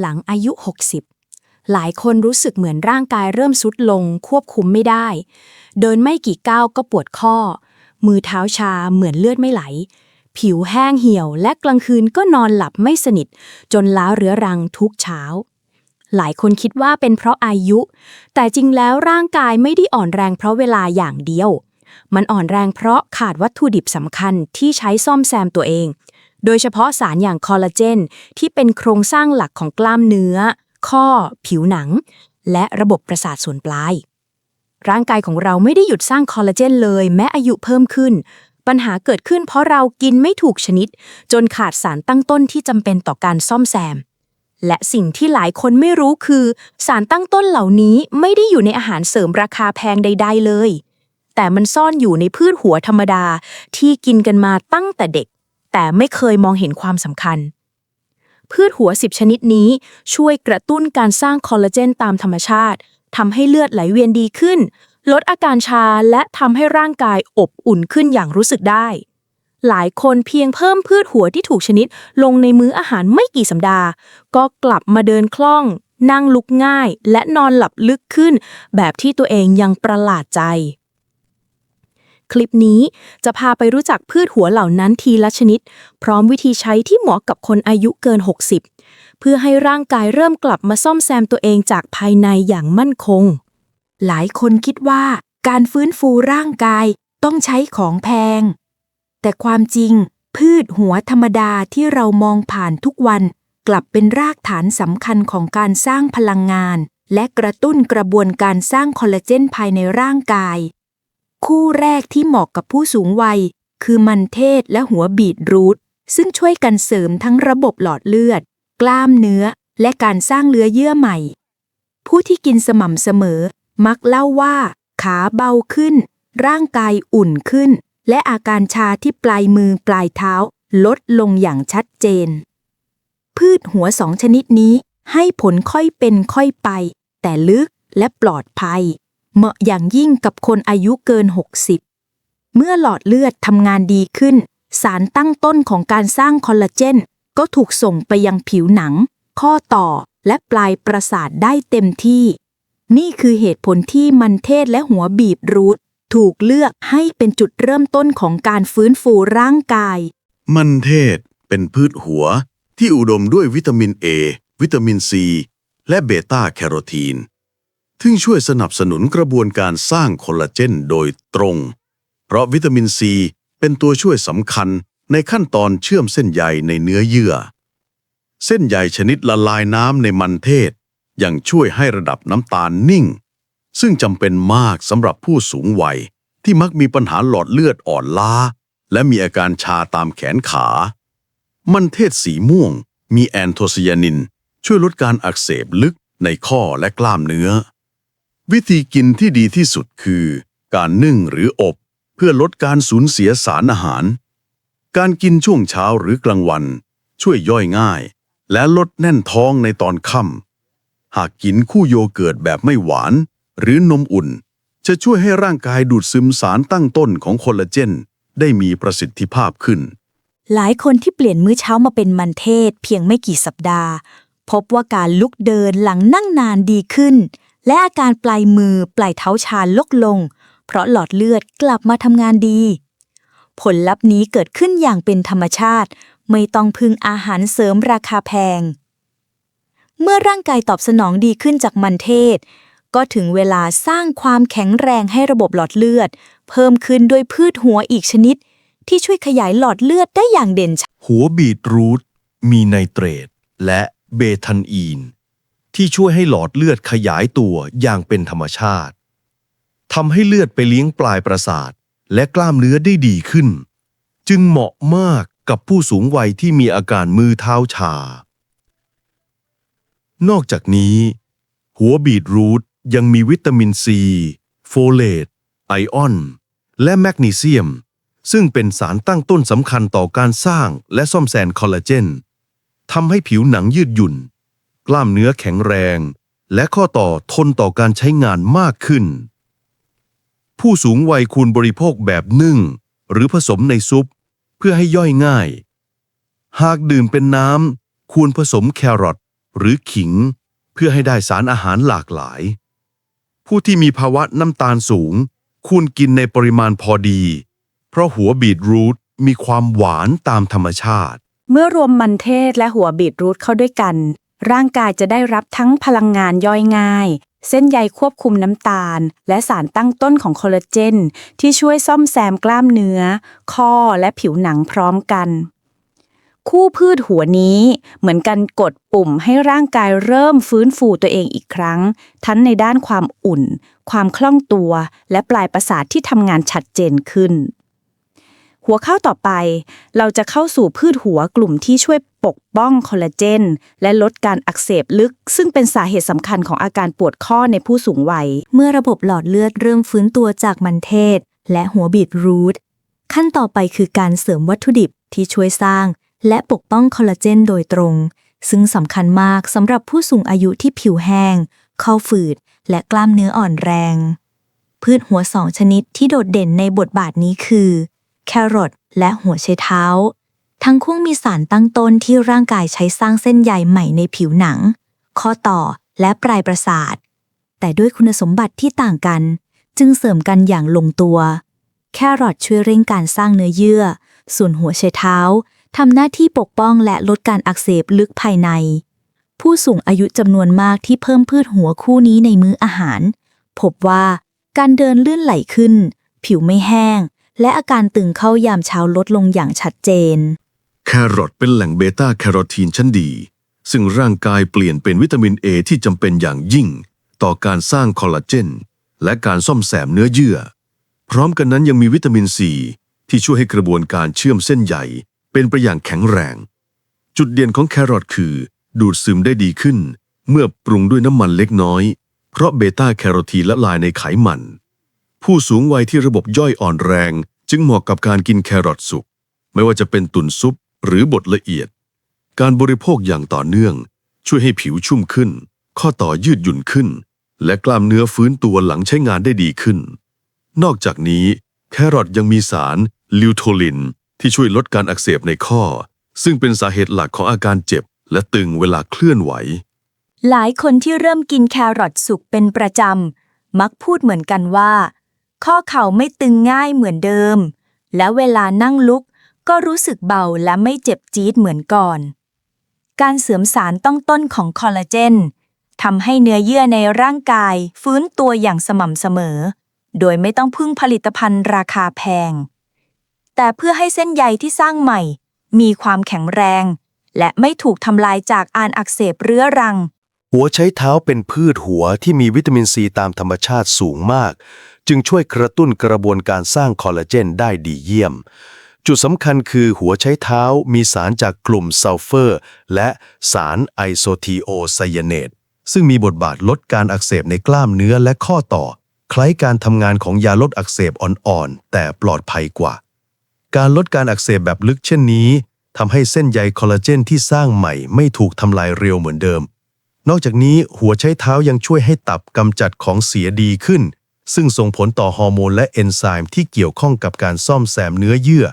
หลังอายุ 60 หลายคนรู้สึกเหมือนร่างกายเริ่มสุดลง ควบคุมไม่ได้ เดินไม่กี่ก้าวก็ปวดข้อ มือเท้าชาเหมือนเลือดไม่ไหล ผิวแห้งเหี่ยวและกลางคืนก็นอนหลับไม่สนิท จนล้าเรื้อรังทุกเช้า หลายคนคิดว่าเป็นเพราะอายุ แต่จริงแล้วร่างกายไม่ได้อ่อนแรงเพราะเวลาอย่างเดียว มันอ่อนแรงเพราะขาดวัตถุดิบสำคัญที่ใช้ซ่อมแซมตัวเอง โดยเฉพาะสารอย่างคอลลาเจน ที่เป็นโครงสร้างหลักของกล้ามเนื้อ ข้อ ผิวหนัง และระบบประสาทส่วนปลาย ร่างกายของเราไม่ได้หยุดสร้างคอลลาเจนเลยแม้อายุเพิ่มขึ้น ปัญหาเกิดขึ้นเพราะเรากินไม่ถูกชนิด จนขาดสารตั้งต้นที่จำเป็นต่อการซ่อมแซม และสิ่งที่หลายคนไม่รู้คือ สารตั้งต้นเหล่านี้ไม่ได้อยู่ในอาหารเสริมราคาแพงใด ๆ เลย แต่มันซ่อนอยู่ในพืชหัวธรรมดาที่กินกันมาตั้งแต่เด็ก แต่ไม่เคยมองเห็นความสำคัญ พืชหัว 10 ชนิดนี้ช่วยกระตุ้นการสร้างคอลลาเจนตามธรรมชาติทำให้เลือดไหลเวียนดีขึ้น ลดอาการชาและทำให้ร่างกายอบอุ่นขึ้นอย่างรู้สึกได้ หลายคนเพียงเพิ่มพืชหัวที่ถูกชนิดลงในมื้ออาหารไม่กี่สัปดาห์ ก็กลับมาเดินคล่อง นั่งลุกง่าย และนอนหลับลึกขึ้น แบบที่ตัวเองยังประหลาดใจ คลิปนี้จะพาไปรู้จักพืชหัวเหล่านั้นทีละชนิด พร้อมวิธีใช้ที่เหมาะกับคนอายุเกิน 60 เพื่อให้ร่างกายเริ่มกลับมาซ่อมแซมตัวเองจากภายในอย่างมั่นคง หลายคนคิดว่าการฟื้นฟูร่างกายต้องใช้ของแพง แต่ความจริง พืชหัวธรรมดาที่เรามองผ่านทุกวัน กลับเป็นรากฐานสำคัญของการสร้างพลังงาน และกระตุ้นกระบวนการสร้างคอลลาเจนภายในร่างกาย คู่แรกที่เหมาะกับผู้สูงวัย คือมันเทศและหัวบีทรูทซึ่งช่วยกันเสริมทั้งระบบหลอดเลือด กล้ามเนื้อ และการสร้างเลือเยื่อใหม่ ผู้ที่กินสม่ำเสมอ มักเล่าว่า ขาเบาขึ้น ร่างกายอุ่นขึ้น และอาการชาที่ปลายมือปลายเท้า ลดลงอย่างชัดเจน พืชหัวสองชนิดนี้ให้ผลค่อยเป็นค่อยไป แต่ลึกและปลอดภัย เหมาะอย่างยิ่งกับคนอายุเกิน 60 เมื่อหลอดเลือดทำงานดีขึ้น สารตั้งต้นของการสร้างคอลลาเจน ก็ถูกส่งไปยังผิวหนัง ข้อต่อและปลายประสาทได้เต็มที่ นี่คือเหตุผลที่มันเทศและหัวบีบรูทถูกเลือกให้เป็นจุดเริ่มต้นของการฟื้นฟูร่างกาย มันเทศเป็นพืชหัวที่อุดมด้วยวิตามิน A วิตามิน C และเบต้าแคโรทีน ซึ่งช่วยสนับสนุนกระบวนการสร้างคอลลาเจนโดยตรง เพราะวิตามิน C เป็นตัวช่วยสำคัญในขั้นตอนเชื่อมเส้นใยในเนื้อเยื่อ เส้นใยชนิดละลายน้ำในมันเทศ ยังช่วยให้ระดับน้ำตาลนิ่ง ซึ่งจำเป็นมากสำหรับผู้สูงวัยที่มักมีปัญหาหลอดเลือดอ่อนล้า และมีอาการชาตามแขนขา มันเทศสีม่วง มีแอนโทไซยานิน ช่วยลดการอักเสบลึกในข้อและกล้ามเนื้อ วิธีกินที่ดีที่สุดคือ การนึ่งหรืออบ เพื่อลดการสูญเสียสารอาหาร การกินช่วงเช้าหรือกลางวัน ช่วยย่อยง่าย และลดแน่นท้องในตอนค่ำหากกินคู่โยเกิร์ตแบบไม่หวาน หรือนมอุ่น จะช่วยให้ร่างกายดูดซึมสารตั้งต้นของคอลลาเจน ได้มีประสิทธิภาพขึ้น หลายคนที่เปลี่ยนมื้อเช้ามาเป็นมันเทศเพียงไม่กี่สัปดาห์ พบว่าการลุกเดินหลังนั่งนานดีขึ้น และอาการปลายมือปลายเท้าชาลดลง เพราะหลอดเลือดกลับมาทำงานดี ผลลัพธ์นี้เกิดขึ้นอย่างเป็นธรรมชาติ ไม่ต้องพึ่งอาหารเสริมราคาแพง เมื่อร่างกายตอบสนองดีขึ้นจากมันเทศ ก็ถึงเวลาสร้างความแข็งแรงให้ระบบหลอดเลือด เพิ่มขึ้นด้วยพืชหัวอีกชนิด ที่ช่วยขยายหลอดเลือดได้อย่างเด่นชัดหัวบีทรูทมีไนเตรตและเบทานีน ที่ช่วยให้หลอดเลือดขยายตัวอย่างเป็นธรรมชาติทำให้เลือดไปเลี้ยงปลายประสาท และกล้ามเนื้อได้ดีขึ้น จึงเหมาะมากกับผู้สูงวัยที่มีอาการมือเท้าชา นอกจากนี้ หัวบีทรูทยังมีวิตามินซี โฟเลต ไอออน และแมกนีเซียม ซึ่งเป็นสารตั้งต้นสำคัญต่อการสร้างและซ่อมแซมคอลลาเจนทำให้ผิวหนังยืดหยุ่น กล้ามเนื้อแข็งแรง และข้อต่อทนต่อการใช้งานมากขึ้น ผู้สูงวัยควรบริโภคแบบนึ่ง หรือผสมในซุป เพื่อให้ย่อยง่าย หากดื่มเป็นน้ำควรผสมแครอทหรือขิง เพื่อให้ได้สารอาหารหลากหลาย ผู้ที่มีภาวะน้ำตาลสูง ควรกินในปริมาณพอดี เพราะหัวบีทรูทมีความหวานตามธรรมชาติ เมื่อรวมมันเทศและหัวบีทรูทเข้าด้วยกัน ร่างกายจะได้รับทั้งพลังงานย่อยง่าย เส้นใยควบคุมน้ำตาล และสารตั้งต้นของคอลลาเจน ที่ช่วยซ่อมแซมกล้ามเนื้อ ข้อและผิวหนังพร้อมกัน คู่พืชหัวนี้เหมือนกันกดปุ่มให้ร่างกายเริ่มฟื้นฟูตัวเองอีกครั้ง ทั้งในด้านความอุ่น ความคล่องตัว และปลายประสาทที่ทำงานชัดเจนขึ้น หัวข้าวต่อไป เราจะเข้าสู่พืชหัวกลุ่มที่ช่วยปกป้องคอลลาเจน และลดการอักเสบลึก ซึ่งเป็นสาเหตุสำคัญของอาการปวดข้อในผู้สูงวัย เมื่อระบบหลอดเลือดเริ่มฟื้นตัวจากมันเทศ และหัวบีทรูทขั้นต่อไปคือการเสริมวัตถุดิบที่ช่วยสร้าง และปกป้องคอลลาเจนโดยตรง ซึ่งสำคัญมากสำหรับผู้สูงอายุที่ผิวแห้งข้อฝืด และกล้ามเนื้ออ่อนแรง พืชหัวสองชนิดที่โดดเด่นในบทบาทนี้คือ แครอทและหัวไชเท้า ทั้งคู่มีสารตั้งต้นที่ร่างกายใช้สร้างเส้นใยใหม่ในผิวหนัง ข้อต่อและปลายประสาท แต่ด้วยคุณสมบัติที่ต่างกัน จึงเสริมกันอย่างลงตัว แครอทช่วยเร่งการสร้างเนื้อเยื่อ ส่วนหัวไชเท้าทำหน้าที่ปกป้องและลดการอักเสบลึกภายใน ผู้สูงอายุจำนวนมากที่เพิ่มพืชหัวคู่นี้ในมื้ออาหาร พบว่าการเดินลื่นไหลขึ้น ผิวไม่แห้ง และอาการตึงเข้ายามเช้าลดลงอย่างชัดเจน แครอทเป็นแหล่งเบต้าแคโรทีนชั้นดี ซึ่งร่างกายเปลี่ยนเป็นวิตามินเอที่จำเป็นอย่างยิ่ง ต่อการสร้างคอลลาเจน และการซ่อมแซมเนื้อเยื่อ พร้อมกันนั้นยังมีวิตามินซีที่ช่วยให้กระบวนการเชื่อมเส้นใยเป็นไปอย่างแข็งแรง จุดเด่นของแครอทคือ ดูดซึมได้ดีขึ้น เมื่อปรุงด้วยน้ำมันเล็กน้อย เพราะเบต้าแคโรทีนละลายในไขมัน ผู้สูงวัยที่ระบบย่อยอ่อนแรง จึงเหมาะกับการกินแครอทสุก ไม่ว่าจะเป็นตุ่นซุปหรือบดละเอียด การบริโภคอย่างต่อเนื่อง ช่วยให้ผิวชุ่มขึ้น ข้อต่อยืดหยุ่นขึ้น และกล้ามเนื้อฟื้นตัวหลังใช้งานได้ดีขึ้น นอกจากนี้ แครอทยังมีสารลิวโทลิน ที่ช่วยลดการอักเสบในข้อ ซึ่งเป็นสาเหตุหลักของอาการเจ็บ และตึงเวลาเคลื่อนไหว หลายคนที่เริ่มกินแครอทสุกเป็นประจำมักพูดเหมือนกันว่า ข้อเข่าไม่ตึงง่ายเหมือนเดิม และเวลานั่งลุกก็รู้สึกเบาและไม่เจ็บจี๊ดเหมือนก่อน การเสริมสารต้องต้นของคอลลาเจนทำให้เนื้อเยื่อในร่างกายฟื้นตัวอย่างสม่ำเสมอ โดยไม่ต้องพึ่งผลิตภัณฑ์ราคาแพง แต่เพื่อให้เส้นใยที่สร้างใหม่ มีความแข็งแรง และไม่ถูกทำลายจากอาการอักเสบเรื้อรัง หัวใช้เท้าเป็นพืชหัวที่มีวิตามินซีตามธรรมชาติสูงมาก จึงช่วยกระตุ้นกระบวนการสร้างคอลลาเจนได้ดีเยี่ยม จุดสำคัญคือหัวใช้เท้ามีสารจากกลุ่มซัลเฟอร์ และสารไอโซทีโอไซยาเนตซึ่งมีบทบาทลดการอักเสบในกล้ามเนื้อและข้อต่อ คล้ายการทำงานของยาลดอักเสบอ่อนๆ แต่ปลอดภัยกว่า การลดการอักเสบแบบลึกเช่นนี้ทำให้เส้นใยคอลลาเจนที่สร้างใหม่ไม่ถูกทำลายเร็วเหมือนเดิม นอกจากนี้หัวใช้เท้ายังช่วยให้ตับกำจัดของเสียดีขึ้น ซึ่งส่งผลต่อฮอร์โมนและเอนไซม์ที่เกี่ยวข้องกับการซ่อมแซมเนื้อเยื่อ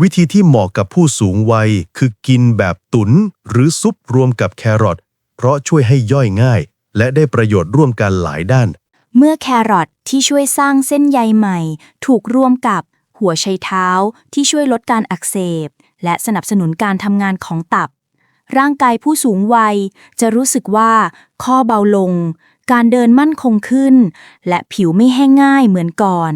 วิธีที่เหมาะกับผู้สูงวัยคือกินแบบตุนหรือซุปรวมกับแครอทเพราะช่วยให้ย่อยง่าย และได้ประโยชน์ร่วมกันหลายด้าน เมื่อแครอทที่ช่วยสร้างเส้นใยใหม่ ถูกรวมกับหัวไชเท้าที่ช่วยลดการอักเสบ และสนับสนุนการทำงานของตับ ร่างกายผู้สูงวัย จะรู้สึกว่าข้อเบาลง การเดินมั่นคงขึ้น และผิวไม่แห้งง่ายเหมือนก่อน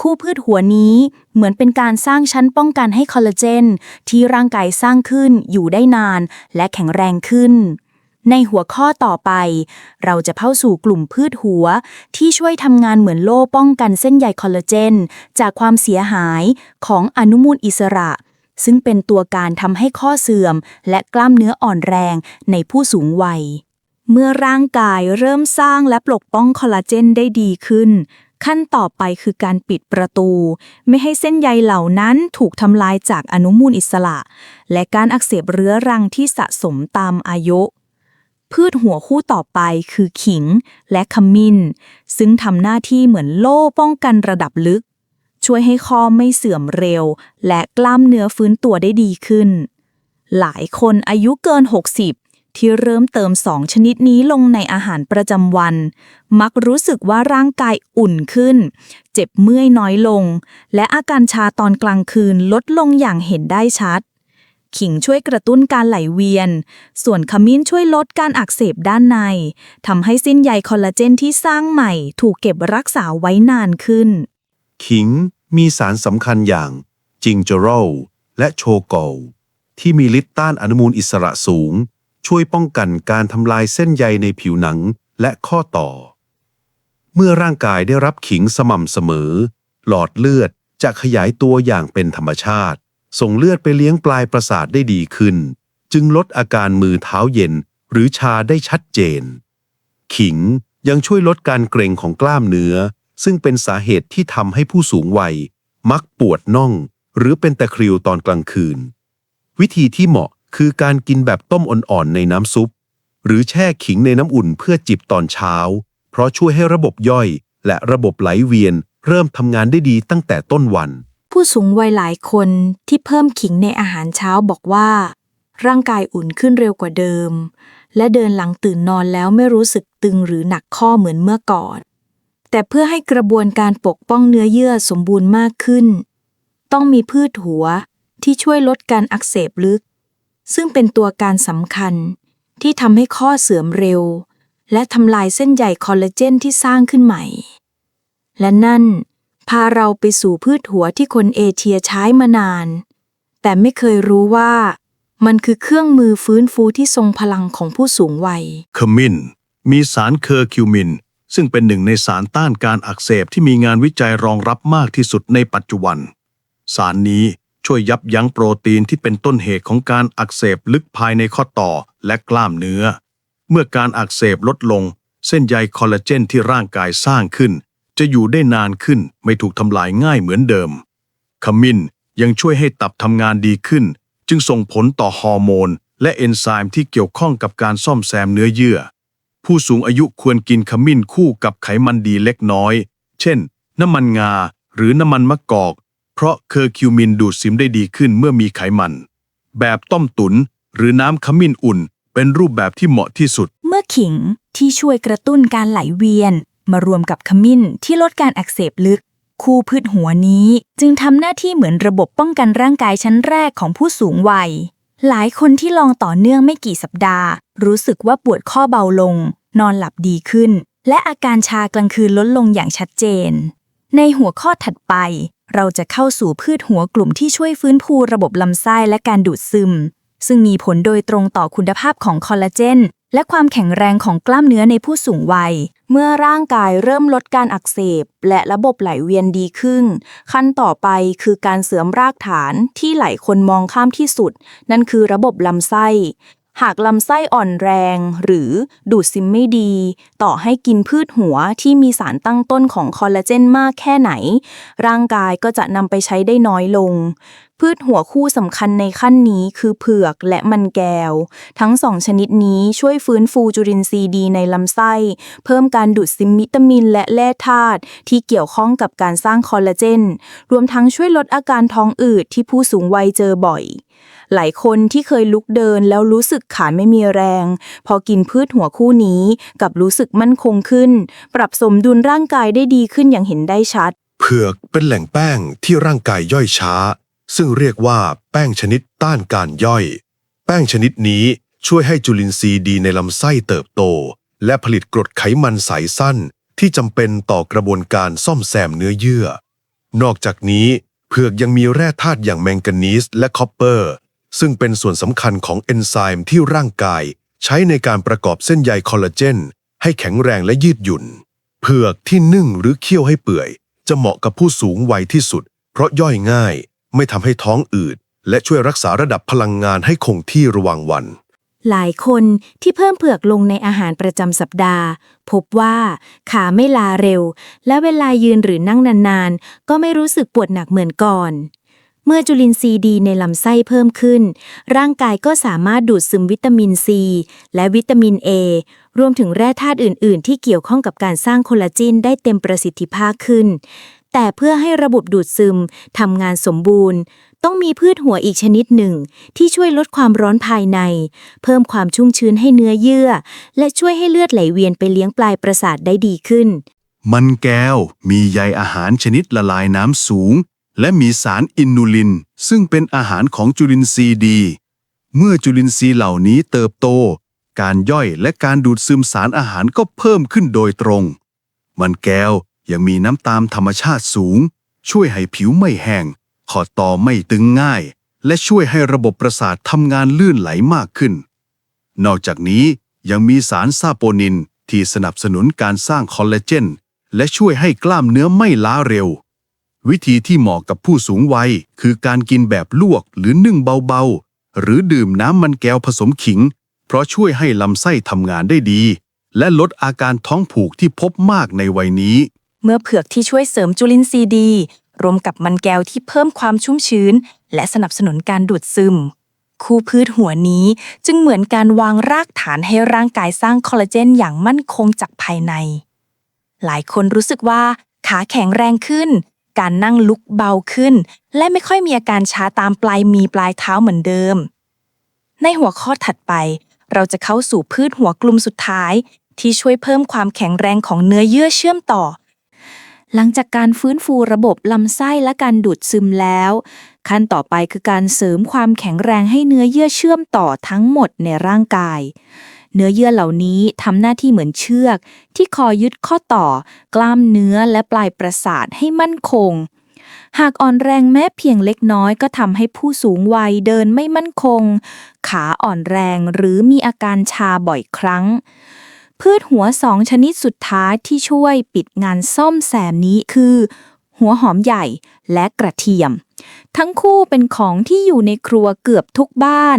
คู่พืชหัวนี้เหมือนเป็นการสร้างชั้นป้องกันให้คอลลาเจน ที่ร่างกายสร้างขึ้นอยู่ได้นานและแข็งแรงขึ้นในหัวข้อต่อไป เราจะเข้าสู่กลุ่มพืชหัว ที่ช่วยทำงานเหมือนโล่ป้องกันเส้นใยคอลลาเจน จากความเสียหายของอนุมูลอิสระ ซึ่งเป็นตัวการทำให้ข้อเสื่อม และกล้ามเนื้ออ่อนแรงในผู้สูงวัย เมื่อร่างกายเริ่มสร้างและปกป้องคอลลาเจนได้ดีขึ้น ขั้นต่อไปคือการปิดประตู ไม่ให้เส้นใยเหล่านั้นถูกทำลายจากอนุมูลอิสระ และการอักเสบเรื้อรังที่สะสมตามอายุพืชหัวคู่ต่อไปคือขิงและขมิ้น ซึ่งทำหน้าที่เหมือนโล่ป้องกันระดับลึก ช่วยให้คอไม่เสื่อมเร็ว และกล้ามเนื้อฟื้นตัวได้ดีขึ้น หลายคนอายุเกิน 60 ที่เริ่มเติมสองชนิดนี้ลงในอาหารประจำวัน มักรู้สึกว่าร่างกายอุ่นขึ้น เจ็บเมื่อยน้อยลง และอาการชาตอนกลางคืนลดลงอย่างเห็นได้ชัด ขิงช่วยกระตุ้นการไหลเวียน ส่วนขมิ้นช่วยลดการอักเสบด้านในทำให้สิ้นใยคอลลาเจนที่สร้างใหม่ ถูกเก็บรักษาไว้นานขึ้น ขิง มีสารสำคัญอย่างจิงเจอโรลและโชโกลที่มีฤทธิ์ต้านอนุมูลอิสระสูง ช่วยป้องกันการทำลายเส้นใยในผิวหนังและข้อต่อ เมื่อร่างกายได้รับขิงสม่ำเสมอ หลอดเลือดจะขยายตัวอย่างเป็นธรรมชาติ ส่งเลือดไปเลี้ยงปลายประสาทได้ดีขึ้น จึงลดอาการมือเท้าเย็นหรือชาได้ชัดเจน ขิงยังช่วยลดการเกร็งของกล้ามเนื้อ ซึ่งเป็นสาเหตุที่ทำให้ผู้สูงวัย มักปวดน่อง หรือเป็นตะคริวตอนกลางคืน วิธีที่เหมาะคือการกินแบบต้มอ่อนๆในน้ำซุป หรือแช่ขิงในน้ำอุ่นเพื่อจิบตอนเช้า เพราะช่วยให้ระบบย่อย และระบบไหลเวียน เริ่มทำงานได้ดีตั้งแต่ต้นวัน ผู้สูงวัยหลายคนที่เพิ่มขิงในอาหารเช้าบอกว่า ร่างกายอุ่นขึ้นเร็วกว่าเดิม และเดินหลังตื่นนอนแล้วไม่รู้สึกตึงหรือหนักข้อเหมือนเมื่อก่อน แต่เพื่อให้กระบวนการปกป้องเนื้อเยื่อสมบูรณ์มากขึ้น ต้องมีพืชหัวที่ช่วยลดการอักเสบลึก ซึ่งเป็นตัวการสำคัญที่ทำให้ข้อเสื่อมเร็ว และทำลายเส้นใยคอลลาเจนที่สร้างขึ้นใหม่ และนั่นพาเราไปสู่พืชหัวที่คนเอเชียใช้มานาน แต่ไม่เคยรู้ว่ามันคือเครื่องมือฟื้นฟูที่ทรงพลังของผู้สูงวัย ขมิ้น มีสารเคอร์คิวมิน ซึ่งเป็นหนึ่งในสารต้านการอักเสบที่มีงานวิจัยรองรับมากที่สุดในปัจจุบัน สารนี้ช่วยยับยั้งโปรตีนที่เป็นต้นเหตุของการอักเสบลึกภายในข้อต่อและกล้ามเนื้อ เมื่อการอักเสบลดลง เส้นใยคอลลาเจนที่ร่างกายสร้างขึ้น จะอยู่ได้นานขึ้นไม่ถูกทำลายง่ายเหมือนเดิม ขมิ้นยังช่วยให้ตับทำงานดีขึ้น จึงส่งผลต่อฮอร์โมน และเอนไซม์ที่เกี่ยวข้องกับการซ่อมแซมเนื้อเยื่อ ผู้สูงอายุควรกินขมิ้นคู่กับไขมันดีเล็กน้อย เช่น น้ำมันงาหรือน้ำมันมะกอก เพราะเคอร์คิวมินดูดซึมได้ดีขึ้นเมื่อมีไขมัน แบบต้มตุนหรือน้ำขมิ้นอุ่น เป็นรูปแบบที่เหมาะที่สุด เมื่อขิงที่ช่วยกระตุ้นการไหลเวียน มารวมกับขมิ้นที่ลดการอักเสบลึก คู่พืชหัวนี้ จึงทำหน้าที่เหมือนระบบป้องกันร่างกายชั้นแรกของผู้สูงวัยหลายคนที่ลองต่อเนื่องไม่กี่สัปดาห์ รู้สึกว่าปวดข้อเบาลง นอนหลับดีขึ้น และอาการชากลางคืนลดลงอย่างชัดเจน ในหัวข้อถัดไป เราจะเข้าสู่พืชหัวกลุ่มที่ช่วยฟื้นฟูระบบลำไส้และการดูดซึม ซึ่งมีผลโดยตรงต่อคุณภาพของคอลลาเจนและความแข็งแรงของกล้ามเนื้อในผู้สูงวัย เมื่อร่างกายเริ่มลดการอักเสบ และระบบไหลเวียนดีขึ้น ขั้นต่อไปคือการเสริมรากฐานที่หลายคนมองข้ามที่สุด นั่นคือระบบลำไส้ หากลำไส้อ่อนแรง หรือดูดซึมไม่ดี ต่อให้กินพืชหัวที่มีสารตั้งต้นของคอลลาเจนมากแค่ไหน ร่างกายก็จะนำไปใช้ได้น้อยลง พืชหัวคู่สำคัญในขั้นนี้คือเผือกและมันแก้ว ทั้งสองชนิดนี้ช่วยฟื้นฟูจุลินทรีย์ดีในลำไส้ เพิ่มการดูดซึมวิตามินและแร่ธาตุที่เกี่ยวข้องกับการสร้างคอลลาเจน รวมทั้งช่วยลดอาการท้องอืดที่ผู้สูงวัยเจอบ่อย หลายคนที่เคยลุกเดินแล้วรู้สึกขาไม่มีแรง พอกินพืชหัวคู่นี้กับรู้สึกมั่นคงขึ้น ปรับสมดุลร่างกายได้ดีขึ้นอย่างเห็นได้ชัด เผือกเป็นแหล่งแป้งที่ร่างกายย่อยช้า ซึ่งเรียกว่าแป้งชนิดต้านการย่อย แป้งชนิดนี้ช่วยให้จุลินทรีย์ดีในลำไส้เติบโต และผลิตกรดไขมันสายสั้นที่จำเป็นต่อกระบวนการซ่อมแซมเนื้อเยื่อ นอกจากนี้เผือกยังมีแร่ธาตุอย่างแมงกานีสและคอปเปอร์ ซึ่งเป็นส่วนสำคัญของเอนไซม์ที่ร่างกาย ใช้ในการประกอบเส้นใยคอลลาเจน ให้แข็งแรงและยืดหยุ่น เผือกที่นึ่งหรือเคี่ยวให้เปื่อย จะเหมาะกับผู้สูงวัยที่สุด เพราะย่อยง่าย ไม่ทำให้ท้องอืด และช่วยรักษาระดับพลังงานให้คงที่ระหว่างวันหลายคนที่เพิ่มเผือกลงในอาหารประจำสัปดาห์ พบว่าขาไม่ลาเร็ว และเวลายืนหรือนั่งนานๆ ก็ไม่รู้สึกปวดหนักเหมือนก่อน เมื่อจุลินทรีย์ดีในลำไส้เพิ่มขึ้น ร่างกายก็สามารถดูดซึมวิตามินซี และวิตามิน A รวมถึงแร่ธาตุอื่น ๆ ที่เกี่ยวข้องกับการสร้างโคลลาเจนได้เต็มประสิทธิภาพขึ้น แต่เพื่อให้ระบบดูดซึมทำงานสมบูรณ์ ต้องมีพืชหัวอีกชนิดหนึ่ง ที่ช่วยลดความร้อนภายใน เพิ่มความชุ่มชื้นให้เนื้อเยื่อ และช่วยให้เลือดไหลเวียนไปเลี้ยงปลายประสาทได้ดีขึ้น มันแก้วมีใยอาหารชนิดละลายน้ำสูง และมีสารอินูลิน ซึ่งเป็นอาหารของจุลินทรีย์ดี เมื่อจุลินทรีย์เหล่านี้เติบโต การย่อยและการดูดซึมสารอาหารก็เพิ่มขึ้นโดยตรง มันแก้วยังมีน้ำตาลธรรมชาติสูง ช่วยให้ผิวไม่แห้งขอต่อไม่ตึงง่าย และช่วยให้ระบบประสาททำงานลื่นไหลมากขึ้น นอกจากนี้ยังมีสารซาโปนินที่สนับสนุนการสร้างคอลลาเจน และช่วยให้กล้ามเนื้อไม่ล้าเร็ว วิธีที่เหมาะกับผู้สูงวัย คือการกินแบบลวกหรือนึ่งเบาๆ หรือดื่มน้ำมันแก้วผสมขิง เพราะช่วยให้ลำไส้ทำงานได้ดี และลดอาการท้องผูกที่พบมากในวัยนี้ เมื่อเผือกที่ช่วยเสริมจุลินทรีย์ดี รวมกับมันแก้วที่เพิ่มความชุ่มชื้น และสนับสนุนการดูดซึม คู่พืชหัวนี้จึงเหมือนการวางรากฐานให้ร่างกายสร้างคอลลาเจนอย่างมั่นคงจากภายใน หลายคนรู้สึกว่าขาแข็งแรงขึ้น การนั่งลุกเบาขึ้น และไม่ค่อยมีอาการช้าตามปลายมีปลายเท้าเหมือนเดิม ในหัวข้อถัดไป เราจะเข้าสู่พืชหัวกลุ่มสุดท้าย ที่ช่วยเพิ่มความแข็งแรงของเนื้อเยื่อเชื่อมต่อ หลังจากการฟื้นฟูระบบลำไส้และการดูดซึมแล้ว ขั้นต่อไปคือการเสริมความแข็งแรงให้เนื้อเยื่อเชื่อมต่อทั้งหมดในร่างกาย เนื้อเยื่อเหล่านี้ทำหน้าที่เหมือนเชือก ที่คอยยึดข้อต่อ กล้ามเนื้อและปลายประสาทให้มั่นคง หากอ่อนแรงแม้เพียงเล็กน้อยก็ทำให้ผู้สูงวัยเดินไม่มั่นคง ขาอ่อนแรงหรือมีอาการชาบ่อยครั้ง พืชหัวสองชนิดสุดท้ายที่ช่วยปิดงานซ่อมแซมนี้คือ หัวหอมใหญ่และกระเทียม ทั้งคู่เป็นของที่อยู่ในครัวเกือบทุกบ้าน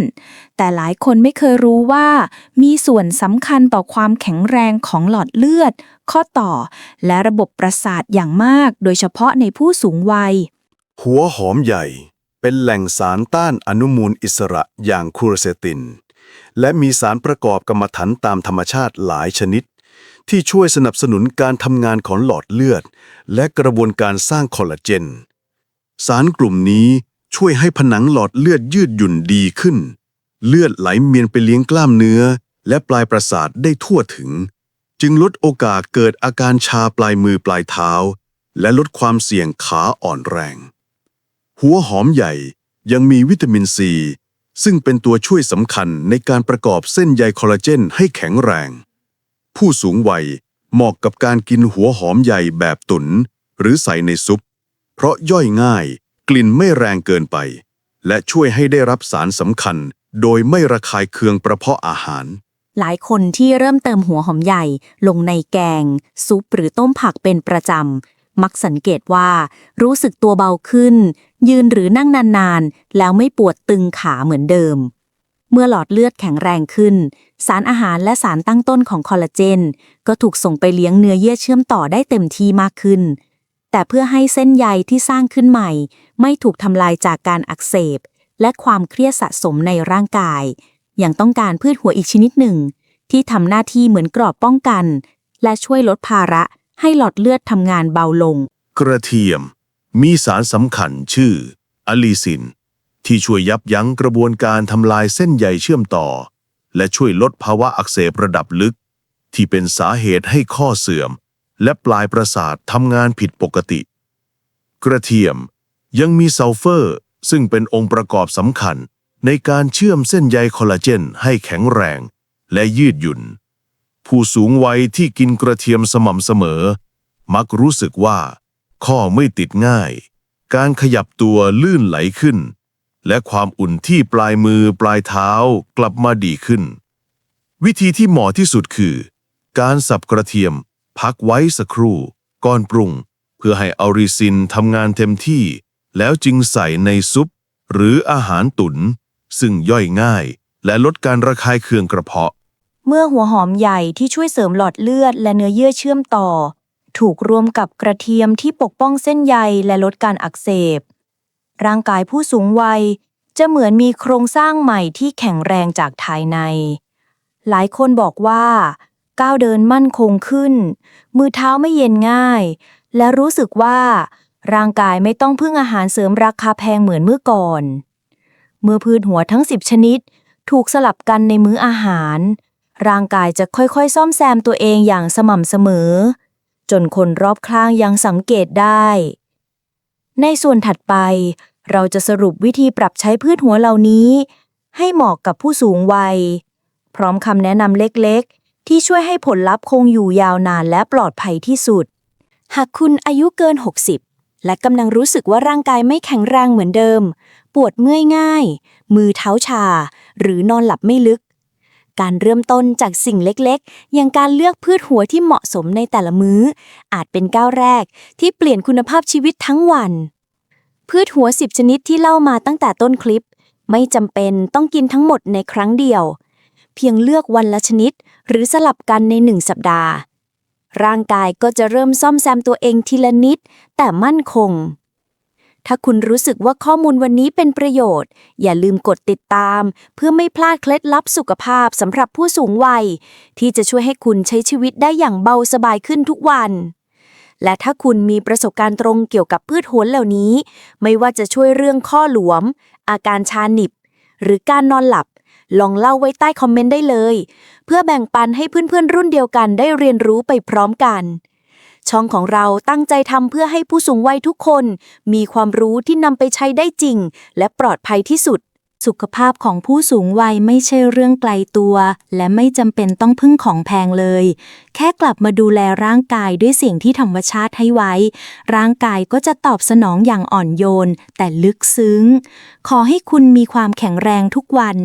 แต่หลายคนไม่เคยรู้ว่า มีส่วนสำคัญต่อความแข็งแรงของหลอดเลือด ข้อต่อ และระบบประสาทอย่างมาก โดยเฉพาะในผู้สูงวัย หัวหอมใหญ่ เป็นแหล่งสารต้านอนุมูลอิสระอย่างคูเรเซติน และมีสารประกอบกรรมฐานตามธรรมชาติหลายชนิดที่ช่วยสนับสนุนการทำงานของหลอดเลือด และกระบวนการสร้างคอลลาเจน สารกลุ่มนี้ช่วยให้ผนังหลอดเลือดยืดหยุ่นดีขึ้น เลือดไหลเวียนไปเลี้ยงกล้ามเนื้อ และปลายประสาทได้ทั่วถึง จึงลดโอกาสเกิดอาการชาปลายมือปลายเท้า และลดความเสี่ยงขาอ่อนแรง หัวหอมใหญ่ยังมีวิตามินซี ซึ่งเป็นตัวช่วยสำคัญในการประกอบเส้นใยคอลลาเจนให้แข็งแรง ผู้สูงวัยเหมาะกับการกินหัวหอมใหญ่แบบตุน หรือใส่ในซุป เพราะย่อยง่าย กลิ่นไม่แรงเกินไป และช่วยให้ได้รับสารสำคัญ โดยไม่ระคายเคืองกระเพาะอาหาร หลายคนที่เริ่มเติมหัวหอมใหญ่ลงในแกง ซุปหรือต้มผักเป็นประจำ มักสังเกตว่า รู้สึกตัวเบาขึ้น ยืนหรือนั่งนานๆ แล้วไม่ปวดตึงขาเหมือนเดิม เมื่อหลอดเลือดแข็งแรงขึ้น สารอาหารและสารตั้งต้นของคอลลาเจน ก็ถูกส่งไปเลี้ยงเนื้อเยื่อเชื่อมต่อได้เต็มที่มากขึ้น แต่เพื่อให้เส้นใยที่สร้างขึ้นใหม่ ไม่ถูกทำลายจากการอักเสบ และความเครียดสะสมในร่างกายยังต้องการพืชหัวอีกชนิดหนึ่ง ที่ทำหน้าที่เหมือนกรอบป้องกัน และช่วยลดภาระให้หลอดเลือดทำงานเบาลง กระเทียม มีสารสำคัญชื่ออะลีซิน ที่ช่วยยับยั้งกระบวนการทำลายเส้นใยเชื่อมต่อ และช่วยลดภาวะอักเสบระดับลึก ที่เป็นสาเหตุให้ข้อเสื่อม และปลายประสาททำงานผิดปกติ กระเทียมยังมีซัลเฟอร์ ซึ่งเป็นองค์ประกอบสำคัญในการเชื่อมเส้นใยคอลลาเจนให้แข็งแรง และยืดหยุ่น ผู้สูงวัยที่กินกระเทียมสม่ำเสมอ มักรู้สึกว่า ข้อไม่ติดง่าย การขยับตัวลื่นไหลขึ้น และความอุ่นที่ปลายมือปลายเท้ากลับมาดีขึ้น วิธีที่เหมาะที่สุดคือ การสับกระเทียม พักไว้สักครู่ก่อนปรุง เพื่อให้ออริซินทำงานเต็มที่ แล้วจึงใส่ในซุป หรืออาหารตุน ซึ่งย่อยง่าย และลดการระคายเคืองกระเพาะ เมื่อหัวหอมใหญ่ที่ช่วยเสริมหลอดเลือดและเนื้อเยื่อเชื่อมต่อ ถูกรวมกับกระเทียมที่ปกป้องเส้นใยและลดการอักเสบ ร่างกายผู้สูงวัยจะเหมือนมีโครงสร้างใหม่ที่แข็งแรงจากภายใน หลายคนบอกว่า ก้าวเดินมั่นคงขึ้น มือเท้าไม่เย็นง่าย และรู้สึกว่า ร่างกายไม่ต้องพึ่งอาหารเสริมราคาแพงเหมือนเมื่อก่อน เมื่อพืชหัวทั้ง10ชนิด ถูกสลับกันในมื้ออาหาร ร่างกายจะค่อยๆ ซ่อมแซมตัวเองอย่างสม่ำเสมอ จนคนรอบข้างยังสังเกตได้ ในส่วนถัดไป เราจะสรุปวิธีปรับใช้พืชหัวเหล่านี้ ให้เหมาะกับผู้สูงวัย พร้อมคำแนะนำเล็กๆ ที่ช่วยให้ผลลัพธ์คงอยู่ยาวนานและปลอดภัยที่สุด หากคุณอายุเกิน 60 และกำลังรู้สึกว่าร่างกายไม่แข็งแรงเหมือนเดิม ปวดเมื่อยง่าย มือเท้าชา หรือนอนหลับไม่ลึก การเริ่มต้นจากสิ่งเล็กๆ อย่างการเลือกพืชหัวที่เหมาะสมในแต่ละมื้อ อาจเป็นก้าวแรกที่เปลี่ยนคุณภาพชีวิตทั้งวัน พืชหัว 10 ชนิดที่เล่ามาตั้งแต่ต้นคลิป ไม่จำเป็นต้องกินทั้งหมดในครั้งเดียว เพียงเลือกวันละชนิด หรือสลับกันในหนึ่งสัปดาห์ ร่างกายก็จะเริ่มซ่อมแซมตัวเองทีละนิด แต่มั่นคง ถ้าคุณรู้สึกว่าข้อมูลวันนี้เป็นประโยชน์ อย่าลืมกดติดตาม เพื่อไม่พลาดเคล็ดลับสุขภาพสำหรับผู้สูงวัย ที่จะช่วยให้คุณใช้ชีวิตได้อย่างเบาสบายขึ้นทุกวันและถ้าคุณมีประสบการณ์ตรงเกี่ยวกับพืชโหนเหล่านี้ ไม่ว่าจะช่วยเรื่องข้อหลวม อาการชาหนิบ หรือการนอนหลับ ลองเล่าไว้ใต้คอมเมนต์ได้เลย เพื่อแบ่งปันให้เพื่อนๆรุ่นเดียวกันได้เรียนรู้ไปพร้อมกัน ช่องของเราตั้งใจทำเพื่อให้ผู้สูงวัยทุกคน มีความรู้ที่นำไปใช้ได้จริง และปลอดภัยที่สุด สุขภาพของผู้สูงวัยไม่ใช่เรื่องไกลตัว และไม่จำเป็นต้องพึ่งของแพงเลย แค่กลับมาดูแลร่างกายด้วยสิ่งที่ธรรมชาติให้ไว้ ร่างกายก็จะตอบสนองอย่างอ่อนโยน แต่ลึกซึ้ง ขอให้คุณมีความแข็งแรงทุกวัน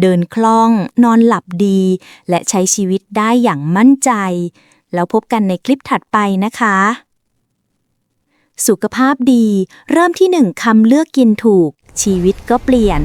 เดินคล่อง นอนหลับดี และใช้ชีวิตได้อย่างมั่นใจ แล้วพบกันในคลิปถัดไปนะคะสุขภาพดี เริ่มที่หนึ่งคำเลือกกินถูก ชีวิตก็เปลี่ยน